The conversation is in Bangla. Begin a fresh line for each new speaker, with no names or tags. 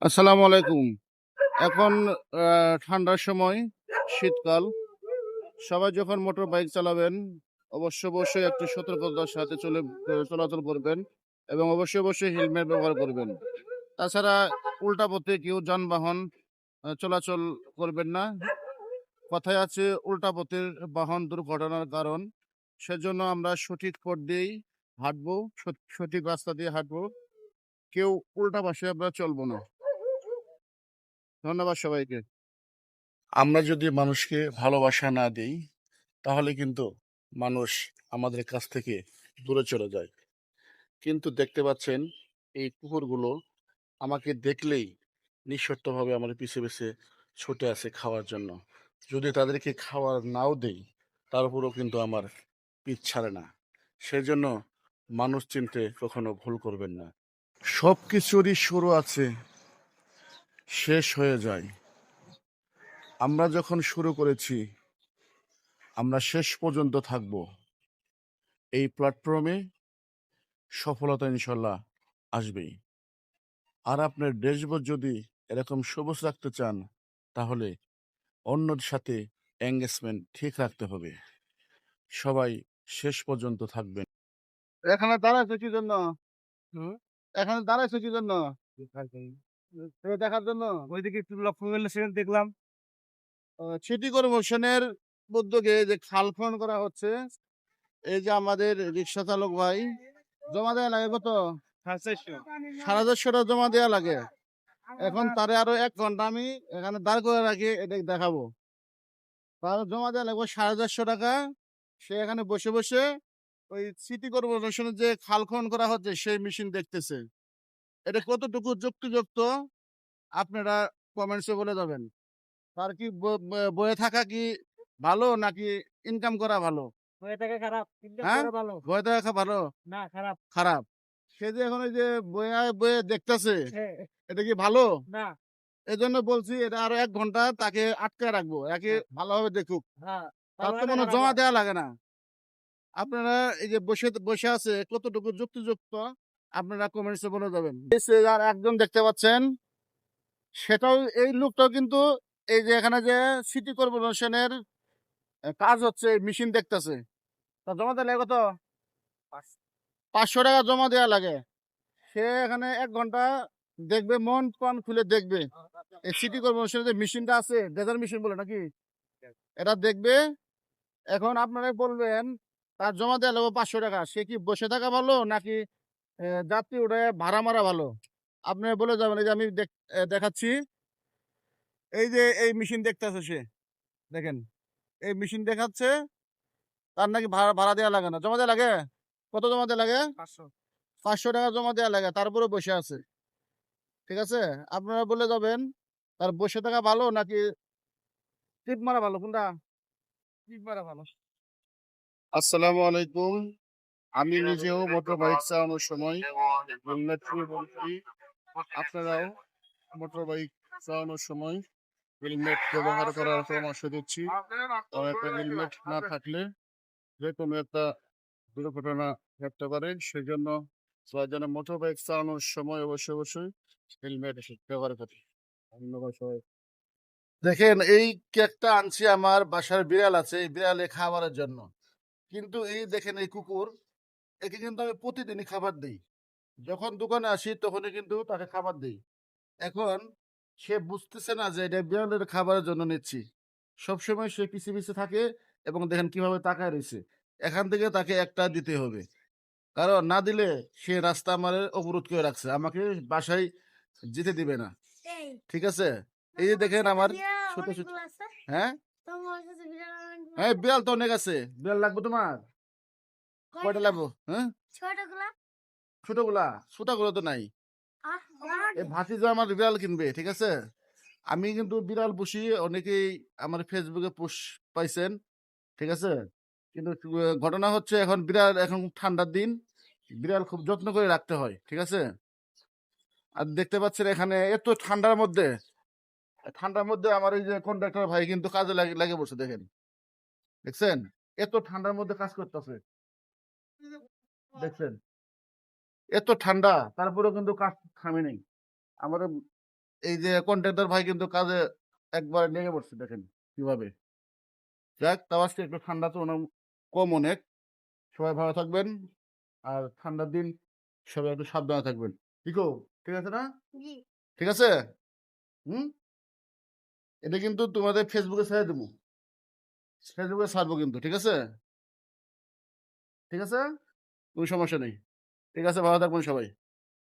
আসসালামু আলাইকুম। এখন ঠান্ডার সময়, শীতকাল। সবাই যখন মোটর বাইক চালাবেন, অবশ্য অবশ্যই একটু সতর্কতার সাথে চলে, চলাচল করবেন এবং অবশ্যই অবশ্যই হেলমেট ব্যবহার করবেন। তাছাড়া উল্টা পথে কেউ যানবাহন চলাচল করবেন না। কথায় আছে, উল্টা পথের বাহন দুর্ঘটনার কারণ। সেজন্য আমরা সঠিক পথ দিয়েই হাঁটবো সঠ- সঠিক রাস্তা দিয়ে হাঁটবো। কেউ উল্টা পাশে আমরা চলবো না। ধন্যবাদ সবাইকে। আমরা যদি মানুষকে ভালোবাসা না দিই, তাহলে কিন্তু মানুষ আমাদের কাছ থেকে দূরে চলে যায়। কিন্তু দেখতে পাচ্ছেন, এই কুকুরগুলো আমাকে দেখলেই নিঃশর্তভাবে আমার পিছে পিছে ছুটে আসে খাওয়ার জন্য। যদি তাদেরকে খাওয়ার নাও দেই তারপরেও কিন্তু আমার পিছ ছাড়ে না। সেজন্য মানুষ চিনতে কখনো ভুল করবেন না। সব কিছুরই শুরু আছে শেষ হয়ে যায়। আমরা যখন শুরু করেছি, আমরা শেষ পর্যন্ত থাকব। এই প্ল্যাটফর্মে সফলতা ইনশাল্লাহ আসবেই। আর আপনার ড্যাশবোর্ড যদি এরকম সবুজ রাখতে চান, তাহলে অন্যর সাথে এঙ্গেজমেন্ট ঠিক রাখতে হবে। সবাই শেষ পর্যন্ত থাকবেন। এখানে দাঁড়াইছো কি জন্য? এখানে দাঁড়াইছো কি জন্য? দেখার জন্য?
ওইদিকে একটু লক্ষ্য করলে সেখানে দেখলাম।
সিটি কর্পোরেশনের উদ্যোগে যে খাল খনন করা হচ্ছে এই যে আমাদের রিক্সা চালক ভাই জমা দেওয়া লাগে কত? সাড়ে চারশো। টাকা জমা দেওয়া লাগে। এখন তারে আরও এক ঘণ্টা আমি এখানে দাঁড় করে রাখি এটা দেখাবো। তার জমা দেওয়া লাগবে সাড়ে চারশো টাকা। সে এখানে বসে বসে ওই সিটি কর্পোরেশনের যে খাল খনন করা হচ্ছে সেই মেশিন দেখতেছে। এটা কতটুকু যুক্তিযুক্ত? আপনারা কমেন্টসে বলে যাবেন তার কি বয়ে থাকা কি ভালো নাকি ইনকাম করা ভালো?
হয়ে থাকে খারাপ কিন্তু
হ্যাঁ?
করে ভালো।
বয়ে থাকা ভালো?
না খারাপ।
খারাপ। সে যে এখন যে বয়ে বয়ে দেখতেছে
হ্যাঁ,
এটা কি ভালো?
না।
এই জন্য বলছি এটা আরও এক ঘণ্টা তাকে আটকে রাখব একে ভালোভাবে দেখুক।
হ্যাঁ
তার তো কোনো জমা দেওয়া লাগে না। আপনারা এই যে বসে বসে আছে কতটুকু যুক্তিযুক্ত? আপনারা কমেন্টসে বলে যে আর একজন দেখতে পাচ্ছেন, সেটাও, এই লোকটাও কিন্তু এই যে এখানে যে সিটি কর্পোরেশনের কাজ হচ্ছে মেশিন দেখতেছে। তা জমা লাগে কত? পাঁচশো টাকা জমা দেওয়া লাগে। সে এখানে এক ঘণ্টা দেখবে, মন প্রাণ খুলে দেখবে। এই সিটি কর্পোরেশনের যে মেশিনটা আছে ডেজার মেশিন বলে নাকি? এটা দেখবে, এখন আপনারা বলবেন, তার জমা দেওয়া লাগবে পাঁচশো টাকা। সে কি বসে থাকা ভালো, নাকি যাত্রী উঠে ভাড়া মারা ভালো। আপনি বলে যাবেন এই যে আমি দেখ- দেখাচ্ছি। এই যে এই মেশিন দেখতেছে সে দেখেন। এই মেশিন দেখাচ্ছে তার নাকি ভাড়া ভাড়া দেওয়া লাগে না। জমা দেওয়া লাগে? কত জমা দেওয়া লাগে?
পাঁচশো।
পাঁচশো টাকা জমা দেওয়া লাগে তারপরে বসে আছে। ঠিক আছে? আপনারা বলে যাবেন তার বসে থাকা ভালো নাকি টিপ মারা ভালো? কোনটা?
টিপ মারা ভালো।
আসসালামু আলাইকুম। আমি নিজেও মোটর বাইক চালানোর সময় হেলমেট পরে বলছি আপনারাও মোটর বাইক চালানোর সময় হেলমেট ব্যবহার করার পরামর্শ দিচ্ছি। একটা হেলমেট না থাকলে যে কোনো একটা দুর্ঘটনা ঘটতে পারে সেজন্য সবাই যেন মোটর বাইক চালানোর সময় অবশ্যই অবশ্যই হেলমেট ব্যবহার করি। ধন্যবাদ সবাই দেখেন এই কেকটা আনছি আমার বাসার বিড়াল আছে এই বিড়ালে খাবারের জন্য। কিন্তু এই দেখেন এই কুকুর একে কিন্তু আমি প্রতিদিনই খাবার দিই। যখন দোকানে আসি তখনই কিন্তু তাকে খাবার দিই। এখন সে বুঝতেছে না যে এটা বিড়ালের খাবারের জন্য নিচ্ছি। সবসময় সে পিছে পিছে থাকে এবং দেখেন কীভাবে তাকায় রয়েছে। এখান থেকে তাকে একটা দিতে হবে। কারণ না দিলে সে রাস্তা আমার অবরোধ করে রাখছে। আমাকে বাসায় যেতে দিবে না। ঠিক আছে? এই যে দেখেন আমার ছোট ছোট হ্যাঁ? হ্যাঁ? বিড়াল তো অনেক আছে। বিড়াল লাগবে তোমার? কয়টা? লাগবে? হ্যাঁ?
ছোটগুলা
ছোটগুলা? ছোটগুলো তো নাই। এই ভাতিজা আমার বিড়াল কিনবে ঠিক আছে? আমি কিন্তু বিড়াল পুষি অনেকেই আমার ফেসবুকে পোস্ট পাইছেন ঠিক আছে? কিন্তু ঘটনা হচ্ছে এখন বিড়াল এখন ঠান্ডার দিন বিড়াল খুব যত্ন করে রাখতে হয় ঠিক আছে? আর দেখতে পাচ্ছেন এখানে এত ঠান্ডার মধ্যে ঠান্ডার মধ্যে আমার এই যে কন্ডাক্টর ভাই কিন্তু কাজে লাগে লাগে বসে দেখেন। দেখছেন? এত ঠান্ডার মধ্যে কাজ করতেছে। দেখছেন? এত ঠান্ডা তারপরেও কিন্তু কাজ থামে নেই। আমাদের এই যে কন্ট্রাক্টর ভাই কিন্তু কাজে একবার লেগে পড়ছে দেখেন কীভাবে। যাক তাও আজকে একটু ঠান্ডা তো কম অনেক। সবাই ভালো থাকবেন। আর ঠান্ডার দিন সবাই একটু সাবধানে থাকবেন। ঠিক ঠিক আছে না? ঠিক আছে? হুম? এটা কিন্তু তোমাদের ফেসবুকে ছেড়ে দেবো। ফেসবুকে ছাড়বো কিন্তু ঠিক আছে? ঠিক আছে? কোনো সমস্যা নেই। ঠিক আছে? ভালো থাকবেন সবাই।